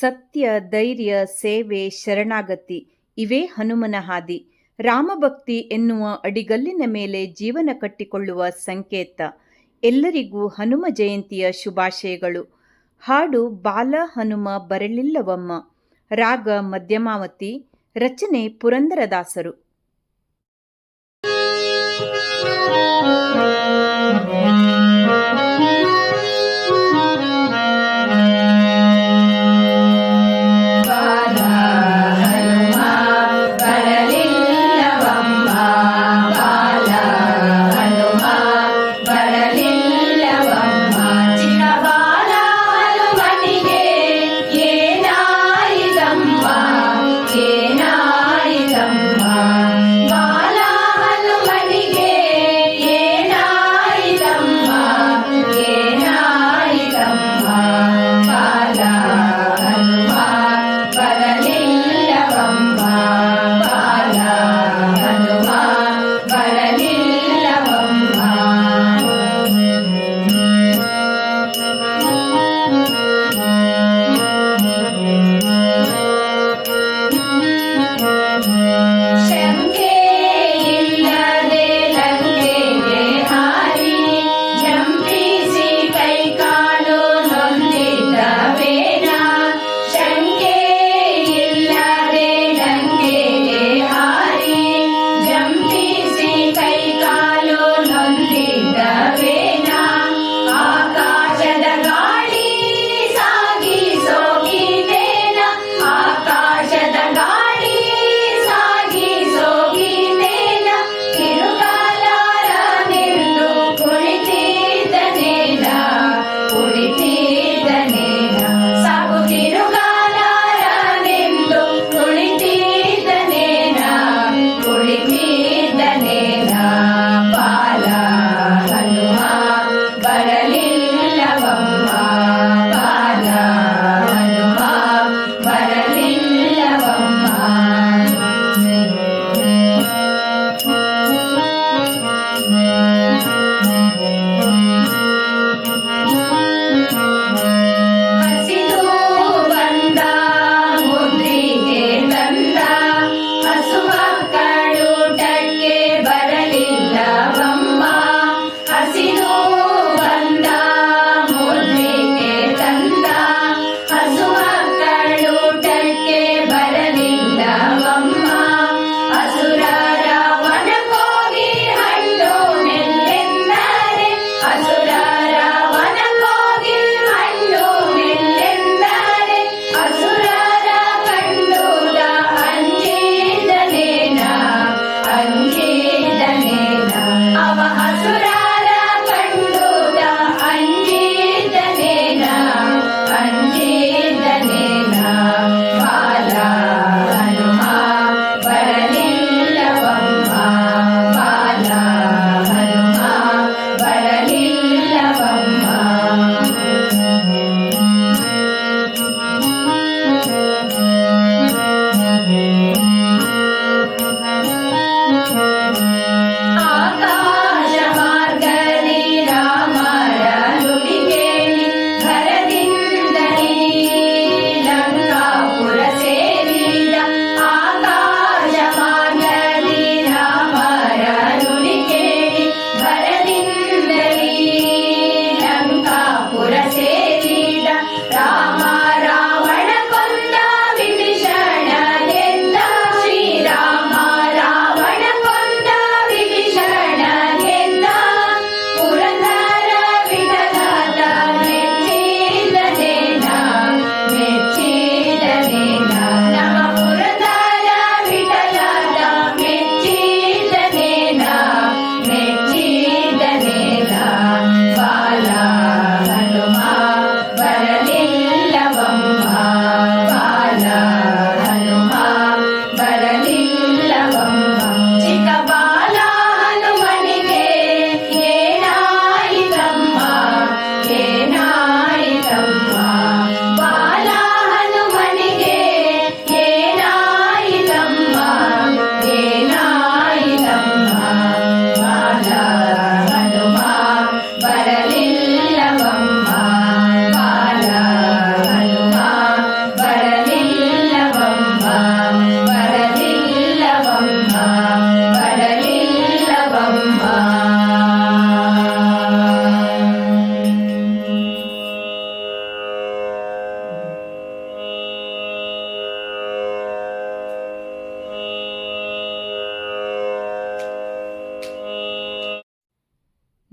ಸತ್ಯ, ಧೈರ್ಯ, ಸೇವೆ, ಶರಣಾಗತಿ ಇವೇ ಹನುಮನ ಹಾದಿ. ರಾಮಭಕ್ತಿ ಎನ್ನುವ ಅಡಿಗಲ್ಲಿನ ಮೇಲೆ ಜೀವನ ಕಟ್ಟಿಕೊಳ್ಳುವ ಸಂಕೇತ. ಎಲ್ಲರಿಗೂ ಹನುಮ ಜಯಂತಿಯ ಶುಭಾಶಯಗಳು. ಹಾಡು ಬಾಲ ಹನುಮ ಬರಲಿಲ್ಲವಮ್ಮ. ರಾಗ ಮಧ್ಯಮಾವತಿ. ರಚನೆ ಪುರಂದರದಾಸರು.